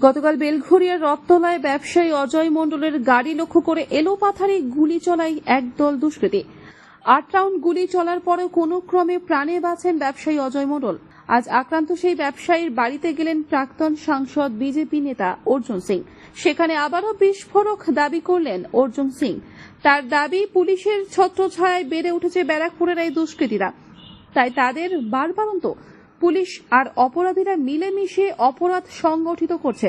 গতকাল বেলঘরিয়ার রপ্তলায় ব্যবসায়ী অজয় মণ্ডলের গাড়ি লক্ষ্য করে এলোপাথারি গুলি চলায় একদল দুষ্কৃতী। আট রাউন্ড গুলি চলার পরেও কোনো ক্রমে প্রাণে বাঁচেন ব্যবসায়ী অজয় মণ্ডল। আজ আক্রান্ত সেই ব্যবসায়ীর বাড়িতে গেলেন প্রাক্তন সাংসদ বিজেপি নেতা অর্জুন সিং। সেখানে আবারও বিস্ফোরক দাবি করলেন অর্জুন সিং। তার দাবি, পুলিশের ছত্রছায়ায় বেড়ে উঠেছে ব্যারাকপুরের এই দুষ্কৃতীরা। তাই তাদের বারবারন্ত পুলিশ আর অপরাধীরা মিলেমিশে অপরাধ সংগঠিত করছে।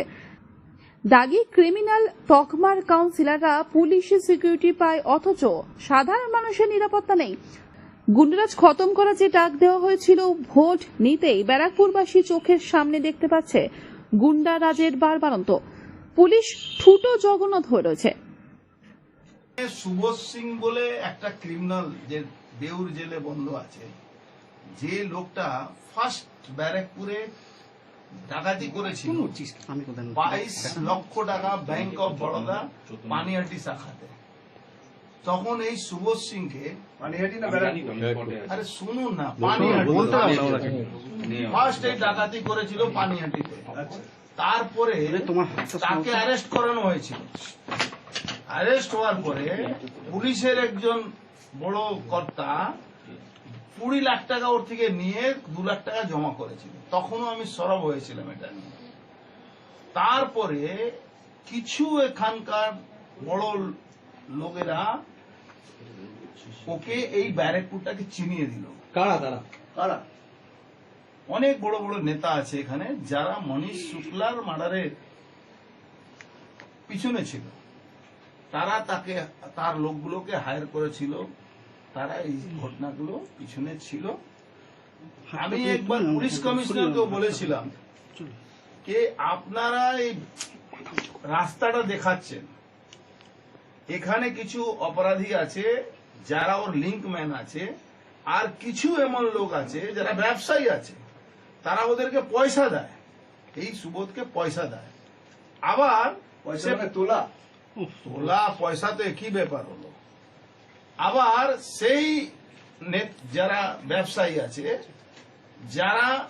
দাগি ক্রিমিনাল তকমার কাউন্সিলররা পুলিশের সিকিউরিটি পায়, অথচ সাধারণ মানুষের নিরাপত্তা নেই। গুন্ডরাজ খতম করা যে ডাক দেওয়া হয়েছিল, ভোট নিতেই ব্যারাকপুরবাসী চোখের সামনে দেখতে পাচ্ছে গুন্ডা রাজের বারবারন্ত। পুলিশ ঠুটো জগন্নাথ হয়ে রয়েছে। সুবোধ সিং বলে একটা ক্রিমিনাল যে বেউর জেলে বন্ধ আছে যে লোকটা ফার্স্ট ব্যারাকপুরে ডাকাতি করেছিল বাইশ লক্ষ টাকা ব্যাংক অফ বরোদা পানিহাটি শাখাতে। তখন এই সুবোধ সিংকে আরে শুনুন না পানিহাটি ফার্স্ট এই ডাকাতি করেছিল পানিহাটিতে তারপরে তোমার হাতটা তাকে অ্যারেস্ট করানো হয়েছিল। অ্যারেস্ট হওয়ার পরে পুলিশের একজন বড় কর্তা কুড়ি লাখ টাকা ওর থেকে নিয়ে দু লাখ টাকা জমা করেছিল। তখনও আমি সরব হয়েছিলাম এটা নিয়ে। তারপরে কিছু এখানকার বড় লোকেরা ওকে এই ব্যারেকপুরটাকে চিনিয়ে দিল। কারা তারা? কারা? অনেক বড় বড় নেতা আছে এখানে যারা মনীষ শুক্লার মার্ডারের পিছনে ছিল। তারা তাকে তার লোকগুলোকে হায়ার করেছিল। তারা এই ঘটনাগুলো পিছনে ছিল। আমি একবার পুলিশ কমিশনারকেও বলেছিলাম যে আপনারা এই রাস্তাটা দেখাচ্ছেন। এখানে কিছু অপরাধী আছে যারা ওর লিঙ্ক ম্যান আছে আর কিছু এমন লোক আছে যারা ব্যবসায়ী আছে। তারা ওদেরকে পয়সা দেয়। এই সুবোধকে পয়সা দেয়। আবার পয়সা তোলা। তোলা পয়সা তো একই ব্যাপার হলো। আবার সেই যারা ব্যবসায়ী আছে, যারা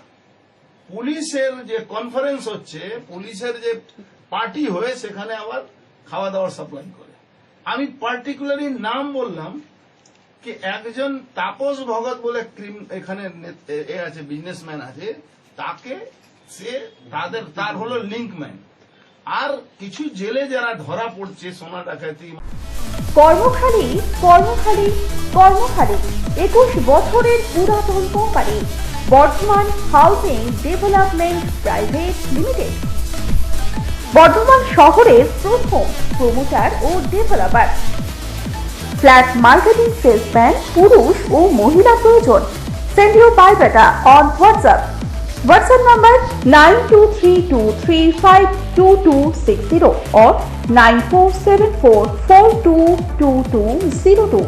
পুলিশের যে কনফারেন্স হচ্ছে, পুলিশের যে পার্টি হয়ে সেখানে আবার খাওয়া দাওয়ার সাপ্লাই করে। আমি পার্টিকুলারলি নাম বললাম কি একজন তাপস ভগত বলে ক্রিম- এখানে এ আছে বিজনেসম্যান আছে, তাকে সে তাদের, তার হলো লিঙ্কম্যান আর কিছু জেলে যারা ধরা পড়ছে, সোনা ডাকাতি। কর্মখালী কর্মখালী কর্মখালী, একুশ বছরের পুরাতন company, Bardhaman housing development private limited. Bardhaman শহরের প্রথম প্রমোটার ও ডেভেলপার। ফ্ল্যাট মার্কেটিং সেলসম্যান, পুরুষ ও মহিলা প্রয়োজন। Send your biodata on WhatsApp to six zero or nine four seven four four two two two zero two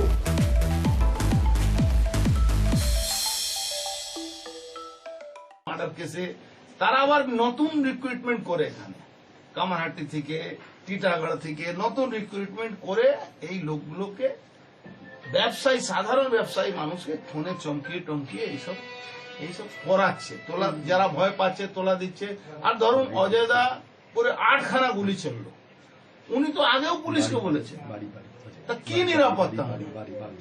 murder কেসে তারা আবার নতুন রিক্রুটমেন্ট করে এখানে। কামারহাটি থেকে, টিটাগড় থেকে নতুন রিক্রুটমেন্ট করে এই লোকগুলোকে, ব্যবসায়ী, সাধারণ ব্যবসায়ী মানুষকে, ফোনে চমকিয়ে টমকিয়ে এইসব এইসব করাচ্ছে তোলা যারা ভয় পাচ্ছে তোলা দিচ্ছে। আর ধরুন অজয়দা করে আটখানা গুলি চলল উনি তো আগেও পুলিশকে বলেছে তা কি নিরাপত্তা?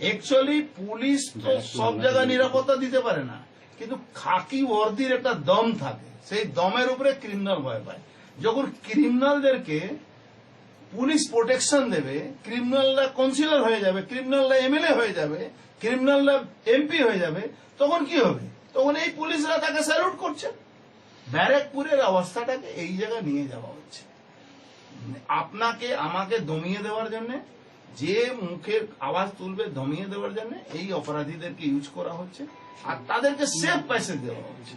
অ্যাকচুয়ালি পুলিশ তো সব জায়গায় নিরাপত্তা দিতে পারে না। কিন্তু খাকি ওয়ার্দির একটা দম থাকে। সেই দমের উপরে ক্রিমিনাল ভয় পায়। যখন ক্রিমিনালদেরকে পুলিশ প্রোটেকশন দেবে ক্রিমিনালরা কাউন্সিলর হয়ে যাবে ক্রিমিনালরা এমএলএ হয়ে যাবে ক্রিমিনালরা এমপি হয়ে যাবে তখন কি হবে? তখন এই পুলিশরা তাকে স্যালুট করছে। ব্যারাকপুরের অবস্থাটাকে এই জায়গায় নিয়ে যাওয়া হচ্ছে। আপনাকে আমাকে দমিয়ে দেওয়ার জন্য যে মুখের আওয়াজ তুলবে দমিয়ে দেওয়ার জন্য এই অপরাধীদেরকে ইউজ করা হচ্ছে। আর তাদেরকে সেফ প্যাসেজ দেওয়া হচ্ছে।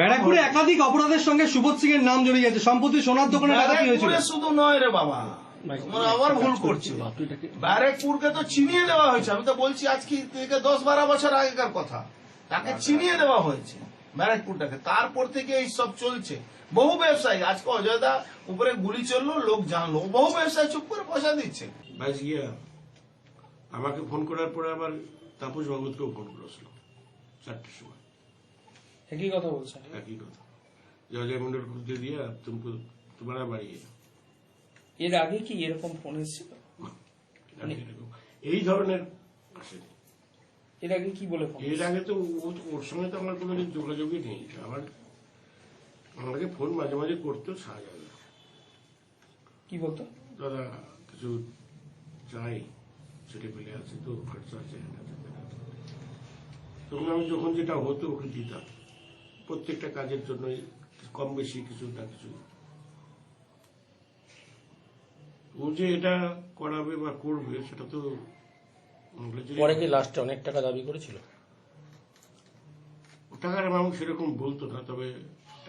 ব্যারাকপুরে একাধিক অপরাধের সঙ্গে সুবোধ সিং এর নাম জড়িয়ে সম্প্রতি সোনার দোকানে ডাকাতি হয়েছিল শুধু নয় রে বাবা। তোমরা আবার ভুল করছ। ব্যারাকপুরকে তো চিনিয়ে দেওয়া হয়েছে। আমি তো বলছি আজকে থেকে দশ বারো বছর আগেকার কথা? তাকে চিনিয়ে দেওয়া হয়েছে ব্যারাকপুরটাকে। তারপর থেকে এই সব চলছে। বহু ব্যবসায়ী আজকে অযোধ্যা উপরে গুলি চলল লোক জানলো। বহু ব্যবসায়ী চুপ করে পয়সা দিচ্ছে। ব্যাস গিয়া আমাকে ফোন করার পরে আবার তাপস ভগতকেও ফোন করেছিল চারটের সময়। একই কথা বলছেন? একই কথা। যে অজয় মন্ডল খুঁজতে দিয়ে তুমি তোমারা বাড়িয়ে এর আগে কি এরকম ফোন এসেছিল? এই ধরনের আসেনি। এর আগে কি বলে ফোন এর আগে তো ওর সঙ্গে তো আমার কোনো যোগাযোগই নেই। আমার আমাকে ফোন মাঝে মাঝে করতো শাহজাহান কি বলতো? দাদা কিছু চাই ছেলে পেলে আছে তো খরচা আছে হ্যান আছে। তখন আমি যখন যেটা হতো ওকে দিতাম। প্রত্যেকটা কাজের জন্যই কম বেশি কিছু না কিছু। ও যে এটা করাবে বা করবে সেটা তো পরে কি লাস্টে অনেক টাকা দাবি করেছিল? টাকার অ্যামাউন্ট সেরকম বলতো না তবে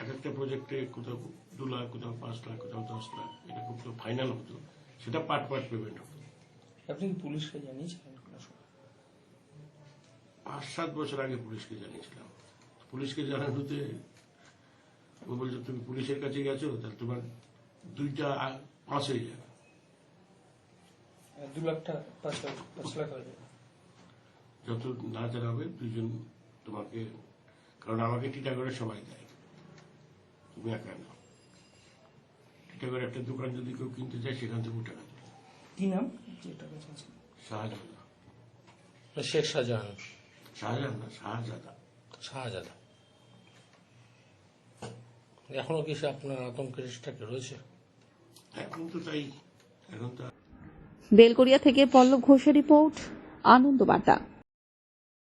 এক একটা প্রজেক্টে কোথাও দু লাখ কোথাও পাঁচ লাখ কোথাও দশ লাখ এরকম তো ফাইনাল হতো। সেটা পার্ট পার্ট পেমেন্ট হতো। আপনি কি পুলিশকে জানিয়েছিলেন পাঁচ সাত বছর আগে পুলিশকে জানিয়েছিলাম। পুলিশকে জানানোতে ও বলছে তুমি পুলিশের কাছে গেছো তাহলে তোমার দুইটা পাঁচ হয়ে যাবে। দু লাখটা পাঁচ লাখ পাঁচ লাখ হয়ে যাবে। যত না জানাবে দুইজন তোমাকে কারণ আমাকে টিটাগড়ে সবাই দেয়। তুমি একা না। টিটাগড়ে একটা দোকান যদি কেউ কিনতে চায় সেখান থেকে টাকা দেবে কি নাম? টাকা শাহজাহান শেখ শাহজাহান। শাহজাহান না শাহজাদা। শাহজাদা। এখনও কি সে আপনার আতঙ্কের চেষ্টাকে রয়েছে? এখন তো তাই এখন তো বেলগড়িয়া থেকে পল্লব ঘোষের রিপোর্ট আনন্দ বার্তা